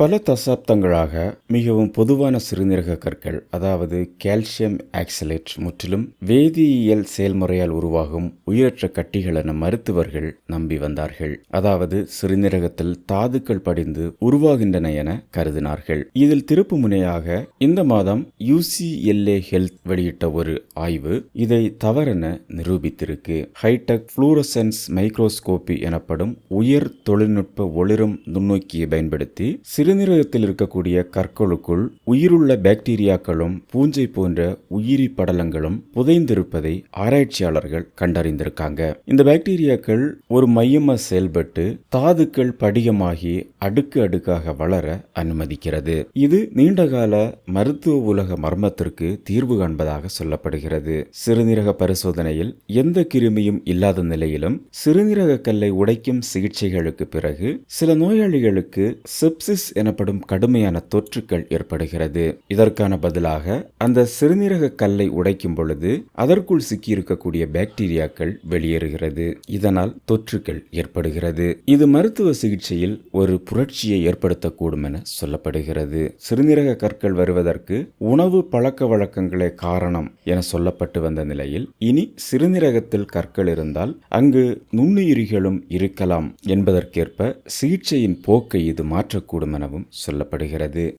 பல தசாப்தங்களாக மிகவும் பொதுவான சிறுநீரக கற்கள் அதாவது கால்சியம் ஆக்சலேட் முற்றிலும் வேதியியல் செயல்முறையால் உருவாகும் உயிரற்ற கட்டிகள் என மருத்துவர்கள் நம்பி வந்தார்கள். அதாவது சிறுநீரகத்தில் தாதுக்கள் படிந்து உருவாகின்றன என கருதினார்கள். இதில் திருப்பு முனையாக இந்த மாதம் யூசிஎல்ஏ ஹெல்த் வெளியிட்ட ஒரு ஆய்வு இதை தவறென நிரூபித்திருக்கு. ஹைடெக் புளூரசன்ஸ் மைக்ரோஸ்கோபி எனப்படும் உயர் தொழில்நுட்ப ஒளிரும் நுண்ணோக்கியை பயன்படுத்தி சிறு சிறுநீரகத்தில் இருக்கக்கூடிய கற்களுக்குள் உயிருள்ள பாக்டீரியாக்களும் பூஞ்சை போன்ற உயிரி படலங்களும் புதைந்திருப்பதை ஆராய்ச்சியாளர்கள் கண்டறிந்திருக்காங்க. இந்த பாக்டீரியாக்கள் ஒரு மையமா செயல்பட்டு தாதுக்கள் படிகமாகி அடுக்கு அடுக்காக வளர அனுமதிக்கிறது. இது நீண்டகால மருத்துவ உலக மர்மத்திற்கு தீர்வு காண்பதாக சொல்லப்படுகிறது. சிறுநீரக பரிசோதனையில் எந்த கிருமியும் இல்லாத நிலையிலும் சிறுநீரக கல்லை உடைக்கும் சிகிச்சைகளுக்கு பிறகு சில நோயாளிகளுக்கு செப்சிஸ் எனப்படும் கடுமையான தொற்றுக்கள் ஏற்படுகிறது. இதற்கான பதிலாக அந்த சிறுநீரக கல்லை உடைக்கும் பொழுது அதற்குள் சிக்கியிருக்கக்கூடிய பாக்டீரியாக்கள் வெளியேறுகிறது. இதனால் தொற்றுக்கள் ஏற்படுகிறது. இது மருத்துவ சிகிச்சையில் ஒரு புரட்சியை ஏற்படுத்தக்கூடும் என சொல்லப்படுகிறது. சிறுநீரக கற்கள் வருவதற்கு உணவு பழக்க வழக்கங்களே காரணம் என சொல்லப்பட்டு வந்த நிலையில் இனி சிறுநீரகத்தில் கற்கள் இருந்தால் அங்கு நுண்ணுயிரிகளும் இருக்கலாம் என்பதற்கேற்ப சிகிச்சையின் போக்கை இது மாற்றக்கூடும் எனவும் சொல்லப்படுகிறது.